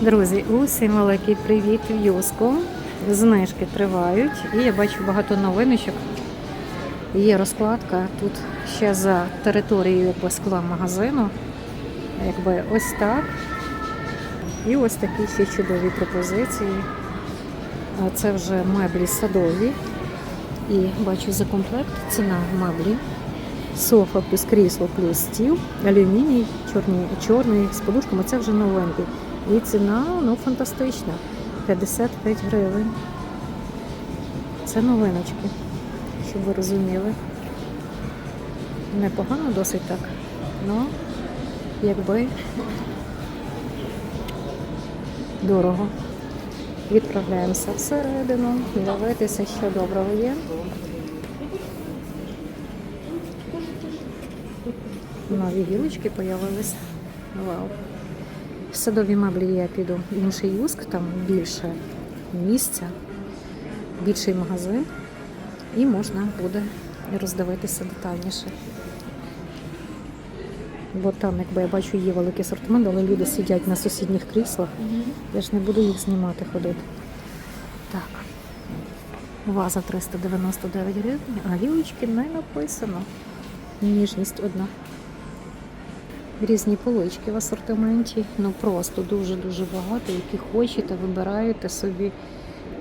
Друзі, усім великий привіт в Юску. Знижки тривають і я бачу багато новиночок. Є розкладка тут ще за територією скла магазину. Якби ось так. І ось такі ще чудові пропозиції. Це вже меблі садові. І бачу за комплект ціна меблі. Софа плюс крісло плюс стіл, алюміній, чорний, чорний з подушками. Це вже новинки. І ціна ну, фантастична. 55 гривень. Це новиночки, щоб ви розуміли. Непогано досить так. Ну, якби дорого. Відправляємося всередину, дивитися, що доброго є. Нові гілочки з'явилися. Вау. В садові меблі я піду в інший юск, там більше місця, більший магазин, і можна буде роздивитися детальніше. Бо там, якби я бачу, є великий асортимент, але люди сидять на сусідніх кріслах. Я ж не буду їх знімати ходити. Так. Ваза 399 гривень, а гілочки не написано. Ніжність одна. Різні полички в асортименті. Ну просто дуже-дуже багато, які хочете, вибираєте собі.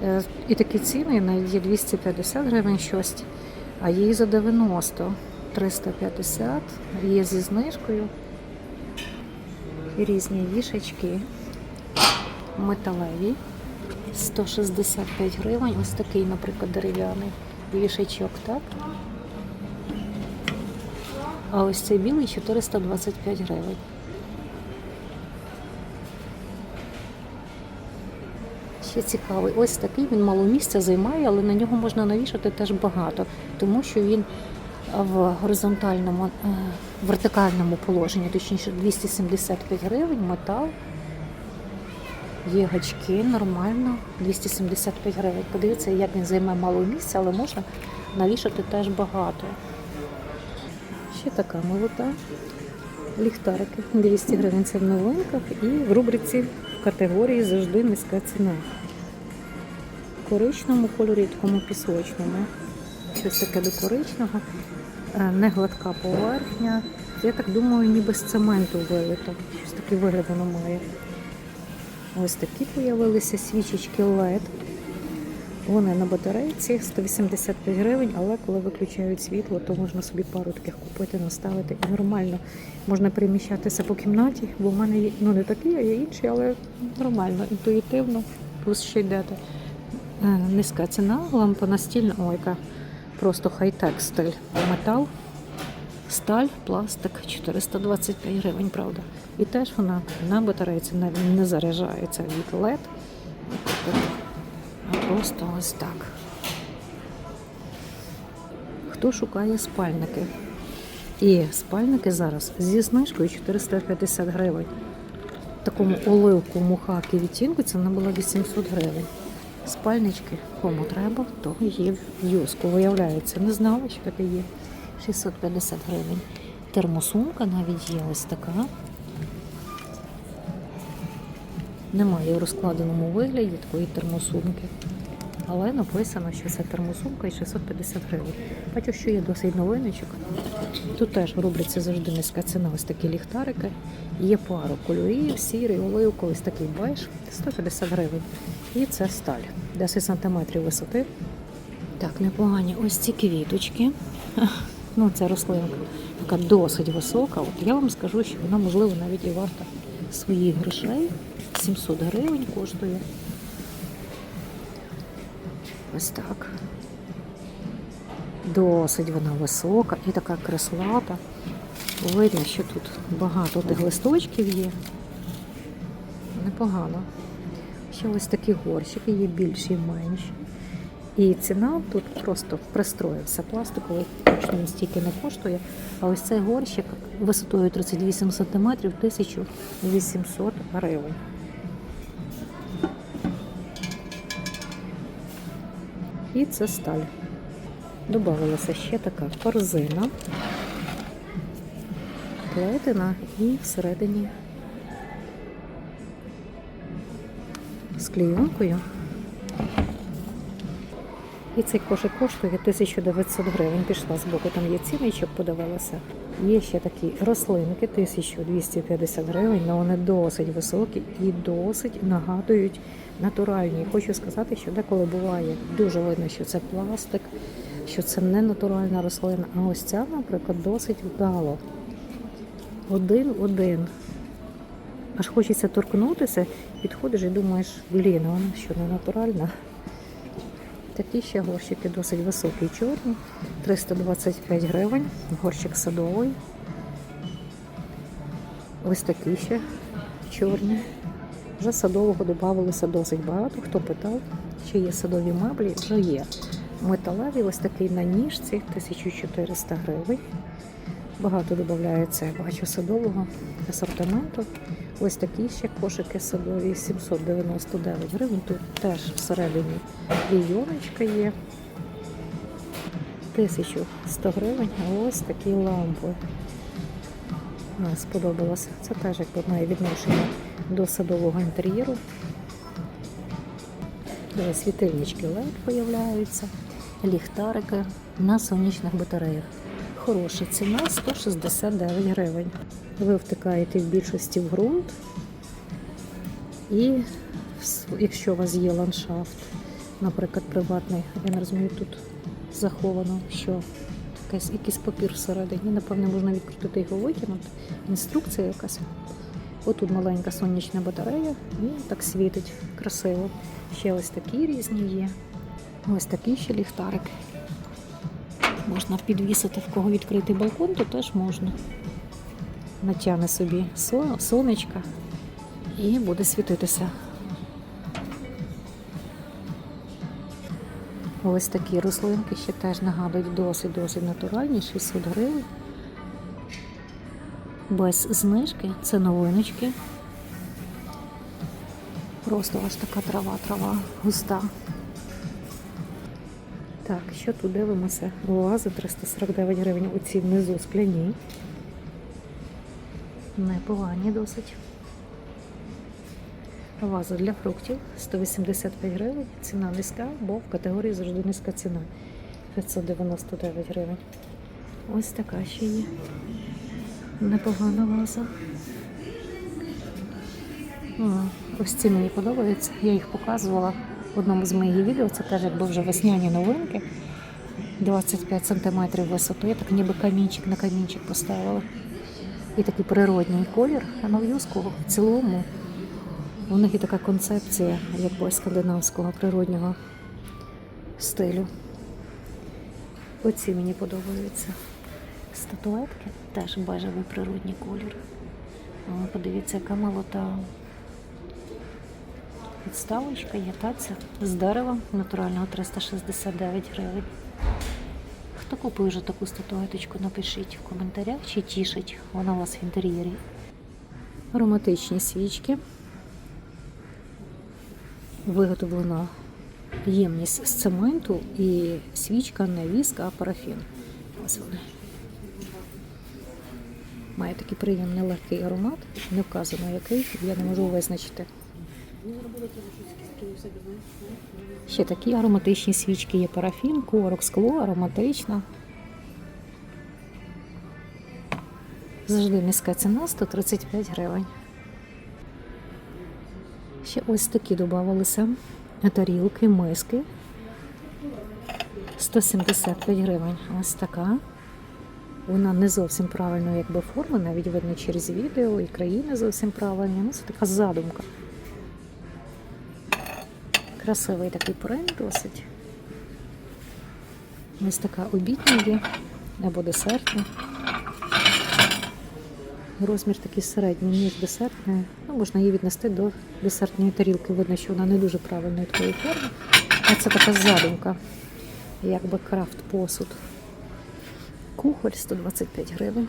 Е, І такі ціни навіть є 250 гривень щось, а є і за 90, 350, є зі знижкою. І різні вішачки металеві. 165 гривень. Ось такий, наприклад, дерев'яний вішачок, так? А ось цей білий 425 гривень. Ще цікавий. Ось такий він мало місця займає, але на нього можна навішати теж багато, тому що він в горизонтальному, е, вертикальному положенні, точніше 275 гривень, метал. Є гачки нормально, 275 гривень. Подивіться, як він займе мало місця, але можна навішати теж багато. Ще така молота. Ліхтарики 200 гривень це в новинках і в рубриці в категорії завжди низька ціна. В коричному кольорі, такому пісочному. Щось таке до коричного, Е, не гладка поверхня. Я так думаю, ніби з цементу вилито. Щось такий вигляд воно має. Ось такі з'явилися свічечки LED. Вони на батарейці 185 гривень, але коли виключають світло, то можна собі пару таких купити, наставити і нормально можна переміщатися по кімнаті, бо в мене є ну не такі, а є інші, але нормально, інтуїтивно. Плюс ще йдете. Е, Низька ціна, лампа настільна, ой, яка просто хай-тек стиль. Метал, сталь, пластик 425 гривень, правда. І теж вона на батарейці не заряджається від LED. Просто ось так. Хто шукає спальники? І спальники зараз зі знижкою 450 гривень. Такому оливковому хакі відтінку ціна була 800 гривень. Спальнички, кому треба, то є в юску. Виявляється, не знала, що таке є. 650 гривень. Термосумка навіть є ось така. Немає в розкладеному вигляді такої термосумки. Але написано, що це термосумка і 650 гривень. Бачу, що є досить новиночок. Тут теж рубриці завжди низька ціна. Ось такі ліхтарики. Є пару кольорів, сірий, оливковий, ось такий беж, 150 гривень. І це сталь, 10 см висоти. Так, непогані ось ці квіточки. Ну, це рослинка, яка досить висока. От я вам скажу, що вона, можливо, навіть і варта своїх грошей. 700 гривень коштує. Ось так. Досить вона висока і така креслата. Видно, що тут багато тих листочків є. Непогано. Ще ось такі горщики є більші і менші. І ціна тут просто пристроївся пластиковий, точно стільки не коштує. А ось цей горщик висотою 38 см 1800 гривень. І це сталь. Добавилася ще така корзина, плетена і всередині з клійонкою. І цей кошик коштує 1900 гривень. Пішла з боку, там є ціни, щоб подивилася. Є ще такі рослинки, 1250 гривень, але вони досить високі і досить нагадують натуральні. Хочу сказати, що деколи буває дуже видно, що це пластик, що це не натуральна рослина. А ось ця, наприклад, досить вдало. Один-один. Аж хочеться торкнутися, підходиш і думаєш, блін, вона що не натуральна. Такі ще горщики досить високі, чорні, 325 гривень, горщик садовий. Ось такі ще чорні. Вже садового додавалося досить багато. Хто питав, чи є садові меблі, вже є. Металеві, ось такий на ніжці, 1400 гривень. Багато додається, я бачу, садового асортименту. Ось такі ще кошики садові 799 гривень. Тут теж всередині війоночка є. 1100 гривень, а ось такі лампи. Сподобалося. Це теж якби має відношення до садового інтер'єру. Де світильнички LED появляються, ліхтарики на сонячних батареях. Хороша ціна 169 гривень. Ви втикаєте в більшості в ґрунт. І якщо у вас є ландшафт, наприклад, приватний, я не розумію, тут заховано, що якийсь, якийсь папір всередині, напевне, можна відкрутити його викинути. Інструкція якась. Отут маленька сонячна батарея і так світить красиво. Ще ось такі різні є. Ось такий ще ліхтарик. Можна підвісити, в кого відкритий балкон, то теж можна. Натягне собі со- сонечка і буде світитися. Ось такі рослинки ще теж нагадують досить-досить натуральні, 600 гривень. Без знижки, це новиночки. Просто аж така трава, трава густа. Так, що тут дивимося? Вази 349 гривень. Оці внизу скляні. Непогані досить. Ваза для фруктів 185 гривень. Ціна низька, бо в категорії завжди низька ціна. 599 гривень. Ось така ще є. Непогана ваза. О, ось ці мені подобаються. Я їх показувала в одному з моїх відео. Це теж якби вже весняні новинки. 25 см висотою, так ніби камінчик на камінчик поставила. І такий природній колір, а на в'юзку в цілому у них є така концепція якби скандинавського природнього стилю. Оці мені подобаються. Статуетки теж бежевий природній колір. Подивіться, яка молота підставочка, є таця з дерева натурального 369 гривень. Хто купив вже таку статуеточку, напишіть в коментарях, чи тішить вона вас в інтер'єрі. Ароматичні свічки. Виготовлена ємність з цементу і свічка не віск, а парафін. Ось вони. Має такий приємний легкий аромат, не вказано який, я не можу визначити. Ще такі ароматичні свічки є парафін, корок, скло, ароматична. Завжди низька ціна 135 гривень. Ще ось такі додавалися тарілки, миски. 175 гривень. Ось така. Вона не зовсім правильно форми, навіть видно через відео, і країни зовсім правильні. Ну, це така задумка. Красивий такий принт досить. Ось така обідня є або десертна. Розмір такий середній, ніж десертний. Ну, можна її віднести до десертної тарілки. Видно, що вона не дуже правильної такої форми. А це така задумка, якби крафт посуд. Кухоль 125 гривень.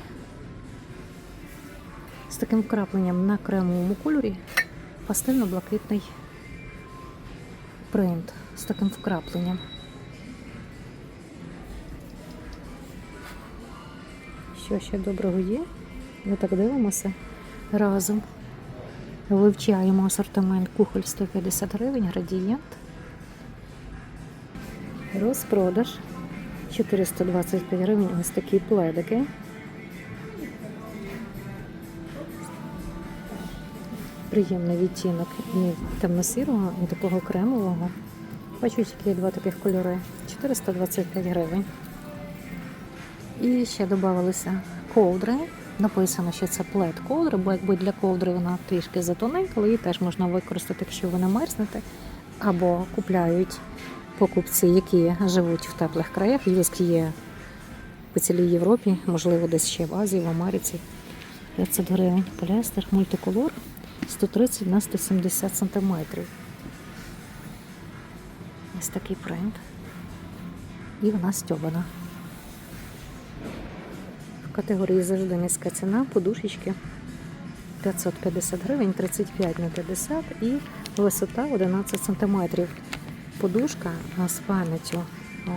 З таким вкрапленням на кремовому кольорі пастельно-блакитний принт з таким вкрапленням. Що ще доброго є? Ми так дивимося разом. Вивчаємо асортимент кухоль 150 гривень, градієнт. Розпродаж 425 гривень. Ось такі пледики. Приємний відтінок і темно-сірого, і такого кремового. Бачу є два таких кольори. 425 гривень. І ще додавалися ковдри. Написано, що це плед ковдри, бо якби для ковдри вона трішки затоненька, але її теж можна використати, якщо ви не мерзнете. Або купляють покупці, які живуть в теплих краях. Юск є по цілій Європі, можливо, десь ще в Азії, в Америці. 500 гривень. Поліестер, мультиколор 130 на 170 сантиметрів. Ось такий принт. І вона стьобана. В категорії завжди низька ціна, подушечки 550 гривень, 35 на 50 і висота 11 сантиметрів. Подушка з пам'яттю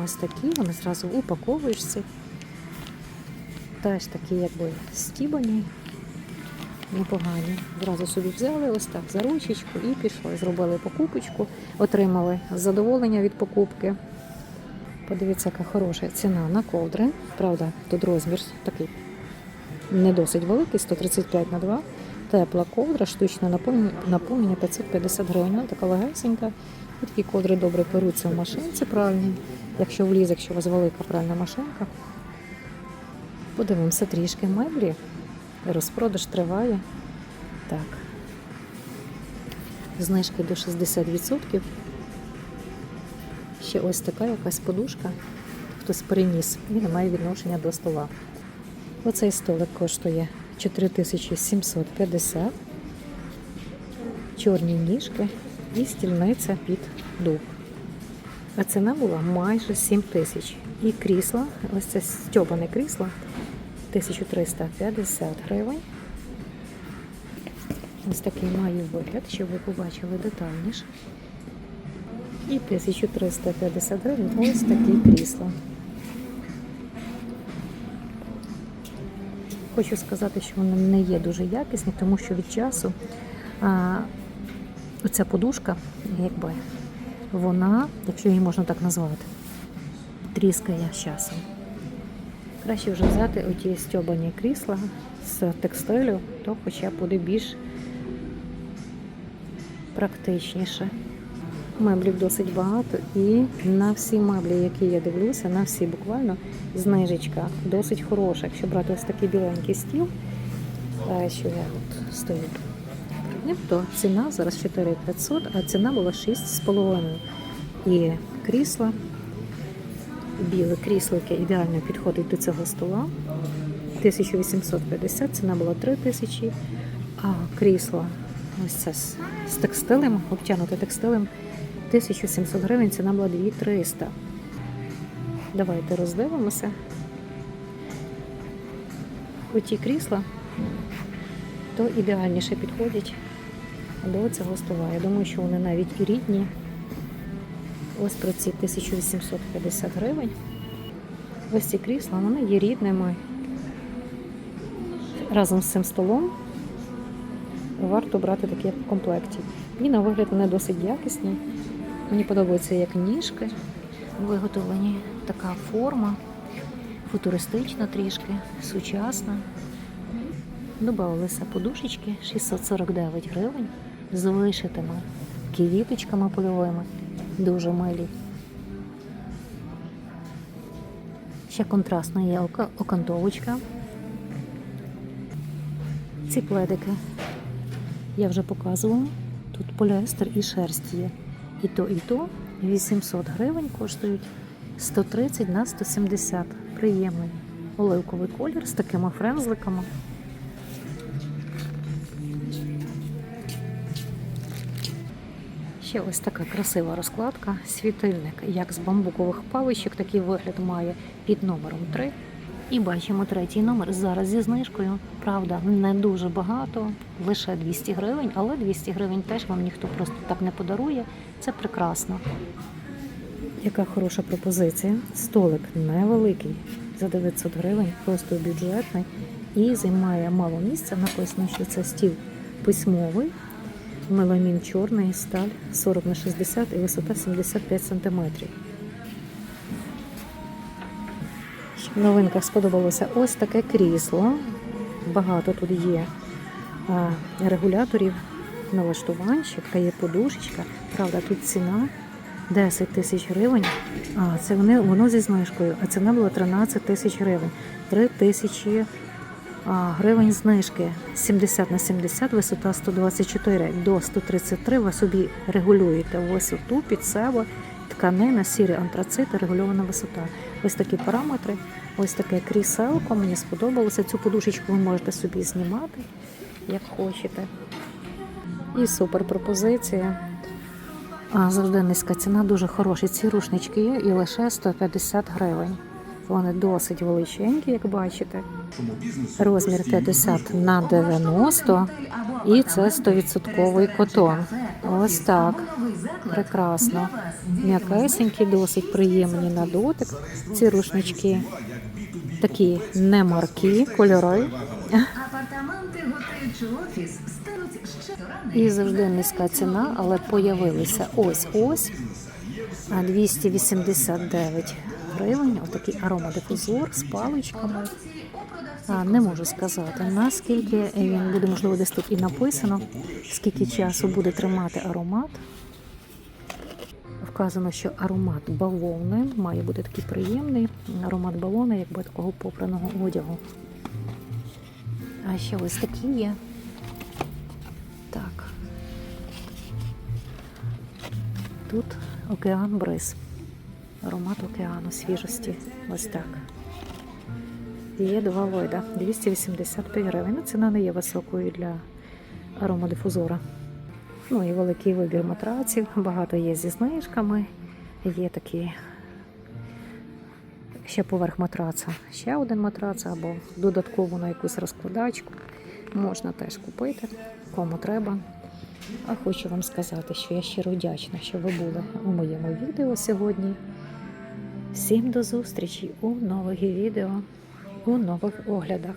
ось такі, вони зразу упаковуєшся. Теж такі, якби стібані, непогані. Зразу собі взяли ось так за ручечку і пішли. Зробили покупочку, отримали задоволення від покупки. Подивіться, яка хороша ціна на ковдри. Правда, тут розмір такий не досить великий, 135 на 2. Тепла ковдра, штучне наповнення, наповнення 550 гривень. Така легесенька. І такі ковдри добре перуться в машинці пральній. Якщо влізе, якщо у вас велика пральна машинка. Подивимося трішки меблі. Розпродаж триває. Так. Знижки до 60%. Ще ось така якась подушка. Хтось приніс і не має відношення до стола. Оцей столик коштує 4750. Чорні ніжки і стільниця під дуб. А ціна була майже 7 тисяч. І крісло, ось це стьобане крісло 1350 гривень. Ось такий має вигляд, щоб ви побачили детальніше. І 1350 гривень ось такі крісла. Хочу сказати, що вони не є дуже якісні, тому що від часу а, оця подушка, якби, вона, якщо її можна так назвати, тріскає з часом. Краще вже взяти оті стьобані крісла з текстилю, то хоча буде більш практичніше. Меблів досить багато, і на всі меблі, які я дивлюся, на всі буквально знижечка досить хороша. Якщо брати ось такий біленький стіл, е, що я от стою то ціна зараз 4500, а ціна була 6,5. І крісла, біле крісло, яке ідеально підходить до цього стола. 1850, ціна була 3000, а крісло ось це з, з текстилем, обтягнуте текстилем. 1700 гривень, ціна була 2300. Давайте роздивимося. Оті крісла, то ідеальніше підходять до цього стола. Я думаю, що вони навіть і рідні. Ось про ці 1850 гривень. Ось ці крісла, вони є рідними. Разом з цим столом варто брати такі в комплекті. І на вигляд вони досить якісні. Мені подобається, як ніжки виготовлені. Така форма, футуристична трішки, сучасна. Добавилися подушечки 649 гривень з вишитими квіточками польовими. Дуже милі. Ще контрастна є окантовочка. Ці пледики я вже показувала. Тут поліестер і шерсть є. І то, і то 800 гривень коштують 130 на 170. Приємний оливковий колір з такими френзликами. Ще ось така красива розкладка, світильник, як з бамбукових паличок, такий вигляд має під номером 3. І бачимо третій номер зараз зі знижкою. Правда, не дуже багато, лише 200 гривень, але 200 гривень теж вам ніхто просто так не подарує. Це прекрасно. Яка хороша пропозиція. Столик невеликий за 900 гривень, просто бюджетний і займає мало місця. Написано, що це стіл письмовий Меламін чорний, сталь 40 на 60 і висота 75 см. В новинках сподобалося ось таке крісло. Багато тут є регуляторів, налаштувань, ще є подушечка. Правда, тут ціна 10 тисяч гривень. А, це вони, воно зі знижкою, а ціна була 13 тисяч гривень. 3 тисячі гривень знижки. 70 на 70, висота 124 до 133. Ви собі регулюєте висоту під себе, тканина, сірий антрацит, регульована висота. Ось такі параметри, ось таке кріселко. Мені сподобалося. Цю подушечку ви можете собі знімати, як хочете. І супер пропозиція. Завжди низька ціна, дуже хороші. Ці рушнички є і лише 150 гривень. Вони досить величенькі, як бачите. Розмір 50 на 90 і це 100% котон. Ось так. Прекрасно. М'якесенькі, досить приємні на дотик. Ці рушнички такі кольори. Готель офіс стануть І завжди низька ціна, але появилися ось ось а 289 гривень. Отакий аромадифузор з паличками. Не можу сказати, наскільки він буде, можливо, десь тут і написано, скільки часу буде тримати аромат. Вказано, що аромат бавовни має бути такий приємний. Аромат бавовни, якби такого попраного одягу. А ще ось такі є. Так. Тут океан бриз. Аромат океану свіжості. Ось так. Є два лойда. 285 гривень. Ціна не є високою для аромадифузора. Ну і великий вибір матраців. Багато є зі знижками. Є такі ще поверх матраца. Ще один матрац або додатково на якусь розкладачку. Можна теж купити, кому треба. А хочу вам сказати, що я щиро вдячна, що ви були у моєму відео сьогодні. Всім до зустрічі у нових відео, у нових оглядах.